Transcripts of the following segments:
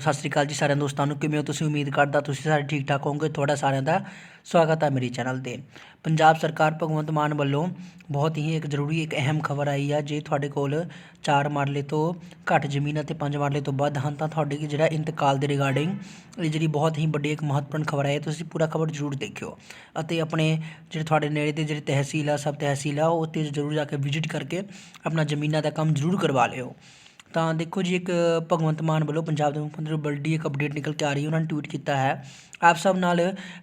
ਸਤਿ ਸ੍ਰੀ ਅਕਾਲ ਜੀ ਸਾਰਿਆਂ ਦੋਸਤਾਂ ਨੂੰ। ਕਿਵੇਂ ਹੋ ਤੁਸੀਂ? ਉਮੀਦ ਕਰਦਾ ਤੁਸੀਂ ਸਾਰੇ ਠੀਕ ਠਾਕ ਹੋਵੋਗੇ। ਤੁਹਾਡਾ ਸਾਰਿਆਂ ਦਾ ਸਵਾਗਤ ਹੈ ਮੇਰੇ ਚੈਨਲ ਤੇ। ਪੰਜਾਬ ਸਰਕਾਰ ਭਗਵੰਤ ਮਾਨ ਵੱਲੋਂ ਬਹੁਤ ਹੀ ਇੱਕ ਜ਼ਰੂਰੀ, ਇੱਕ ਅਹਿਮ ਖਬਰ ਆਈ ਆ। ਜੇ ਤੁਹਾਡੇ ਕੋਲ 4 ਮਰਲੇ ਤੋਂ ਘੱਟ ਜ਼ਮੀਨ ਅਤੇ 5 ਮਰਲੇ ਤੋਂ ਵੱਧ ਹਨ, ਤਾਂ ਤੁਹਾਡੇ ਕੀ ਜਿਹੜਾ ਇੰਤਕਾਲ ਦੇ ਰਿਗਾਰਡਿੰਗ ਇਹ ਜਿਹੜੀ ਬਹੁਤ ਹੀ ਵੱਡੀ, ਇੱਕ ਮਹੱਤਵਪੂਰਨ ਖਬਰ ਹੈ ਤੁਸੀਂ ਪੂਰਾ ਖਬਰ ਜ਼ਰੂਰ ਦੇਖਿਓ। ਅਤੇ ਆਪਣੇ ਜਿਹੜੇ ਤੁਹਾਡੇ ਨੇੜੇ ਦੇ ਜਿਹੜੇ ਤਹਿਸੀਲ ਆ, ਸਬ ਤਹਿਸੀਲ ਆ, ਉਹ ਤੇ ਜ਼ਰੂਰ ਜਾ ਕੇ ਵਿਜ਼ਿਟ ਕਰਕੇ ਆਪਣਾ ਜ਼ਮੀਨਾਂ ਦਾ ਕੰਮ ਜ਼ਰੂਰ ਕਰਵਾ ਲਿਓ। ਤਾਂ ਦੇਖੋ ਜੀ, ਇੱਕ ਭਗਵੰਤ ਮਾਨ ਵੱਲੋਂ ਪੰਜਾਬ ਦੇ ਮੁੱਖ ਮੰਤਰੀ ਵੱਲੋਂ ਬੜੀ ਇੱਕ ਅਪਡੇਟ ਨਿਕਲ ਕੇ ਆ ਰਹੀ ਹੈ, ਉਹਨਾਂ ਨੇ ਟਵੀਟ ਕੀਤਾ ਹੈ। ਆਪ ਸਭ ਨਾਲ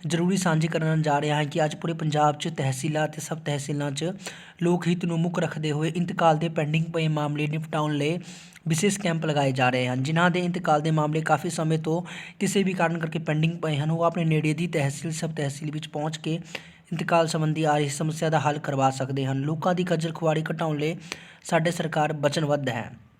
ਜ਼ਰੂਰੀ ਸਾਂਝੀ ਕਰਨ ਜਾ ਰਿਹਾ ਹਾਂ ਕਿ ਅੱਜ ਪੂਰੇ ਪੰਜਾਬ 'ਚ ਤਹਿਸੀਲਾਂ ਅਤੇ ਸਬ ਤਹਿਸੀਲਾਂ 'ਚ ਲੋਕ ਹਿੱਤ ਨੂੰ ਮੁੱਖ ਰੱਖਦੇ ਹੋਏ ਇੰਤਕਾਲ ਦੇ ਪੈਂਡਿੰਗ ਪਏ ਮਾਮਲੇ ਨਿਪਟਾਉਣ ਲਈ ਵਿਸ਼ੇਸ਼ ਕੈਂਪ ਲਗਾਏ ਜਾ ਰਹੇ ਹਨ। ਜਿਨ੍ਹਾਂ ਦੇ ਇੰਤਕਾਲ ਦੇ ਮਾਮਲੇ ਕਾਫੀ ਸਮੇਂ ਤੋਂ ਕਿਸੇ ਵੀ ਕਾਰਨ ਕਰਕੇ ਪੈਂਡਿੰਗ ਪਏ ਹਨ। ਉਹ ਆਪਣੇ ਨੇੜੇ ਦੀ ਤਹਿਸੀਲ, ਸਬ ਤਹਿਸੀਲ ਵਿੱਚ ਪਹੁੰਚ ਕੇ ਇੰਤਕਾਲ ਸੰਬੰਧੀ ਆ ਰਹੀ ਸਮੱਸਿਆ ਦਾ ਹੱਲ ਕਰਵਾ ਸਕਦੇ ਹਨ। ਲੋਕਾਂ ਦੀ ਖੱਜਲ ਖੁਆਰੀ ਘਟਾਉਣ ਲਈ ਸਾਡੇ ਸਰਕਾਰ ਵਚਨਬੱਧ ਹੈ।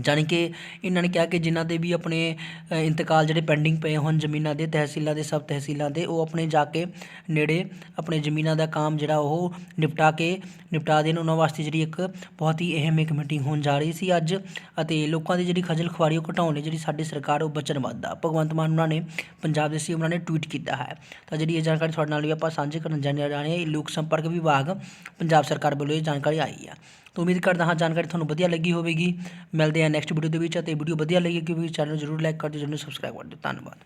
ਜਾਣੀ ਕਿ ਇਹਨਾਂ ਨੇ ਕਿਹਾ ਕਿ ਜਿਨ੍ਹਾਂ ਦੇ ਵੀ ਆਪਣੇ ਇੰਤਕਾਲ ਜਿਹੜੇ ਪੈਂਡਿੰਗ ਪਏ ਹੋਣ ਜ਼ਮੀਨਾਂ ਦੇ, ਤਹਿਸੀਲਾਂ ਦੇ, ਸਬ ਤਹਿਸੀਲਾਂ ਦੇ, ਉਹ ਆਪਣੇ ਜਾ ਕੇ ਨੇੜੇ ਆਪਣੇ ਜ਼ਮੀਨਾਂ ਦਾ ਕੰਮ ਜਿਹੜਾ ਉਹ ਨਿਪਟਾ ਕੇ, ਨਿਪਟਾ ਦੇਣ। ਉਹਨਾਂ ਵਾਸਤੇ ਜਿਹੜੀ ਇੱਕ ਬਹੁਤ ਹੀ ਅਹਿਮ ਇੱਕ ਮੀਟਿੰਗ ਹੋਣ ਜਾ ਰਹੀ ਸੀ ਅੱਜ ਅਤੇ ਲੋਕਾਂ ਦੀ ਜਿਹੜੀ ਖੱਜਲ ਖੁਆਰੀ ਉਹ ਘਟਾਉਣ ਲਈ ਜਿਹੜੀ ਸਾਡੀ ਸਰਕਾਰ ਉਹ ਵਚਨਬੱਧ ਆ। ਭਗਵੰਤ ਮਾਨ ਉਹਨਾਂ ਨੇ ਪੰਜਾਬ ਦੇ ਸੀ ਉਹਨਾਂ ਨੇ ਟਵੀਟ ਕੀਤਾ ਹੈ। ਤਾਂ ਜਿਹੜੀ ਇਹ ਜਾਣਕਾਰੀ ਤੁਹਾਡੇ ਨਾਲ ਵੀ ਆਪਾਂ ਸਾਂਝੀ ਕਰਨ ਜਾਣੇ ਜਾ ਰਹੇ ਹਾਂ ਇਹ ਲੋਕ ਸੰਪਰਕ ਵਿਭਾਗ ਪੰਜਾਬ ਸਰਕਾਰ ਵੱਲੋਂ ਇਹ ਜਾਣਕਾਰੀ ਆਈ ਆ ਤਾਂ ਉਮੀਦ ਕਰਦਾ ਹਾਂ ਜਾਣਕਾਰੀ ਤੁਹਾਨੂੰ ਵਧੀਆ ਲੱਗੀ ਹੋਵੇਗੀ। ਮਿਲਦੇ ਹਾਂ ਨੈਕਸਟ ਵੀਡੀਓ ਦੇ ਵਿੱਚ ਅਤੇ ਵੀਡੀਓ ਵਧੀਆ ਲੱਗੀ ਹੋਵੇਗੀ, ਚੈਨਲ ਨੂੰ ਜ਼ਰੂਰ ਲਾਈਕ ਕਰ ਦਿਓ ਜਰੂਰ ਸਬਸਕ੍ਰਾਈਬ ਕਰ ਦਿਓ। ਧੰਨਵਾਦ।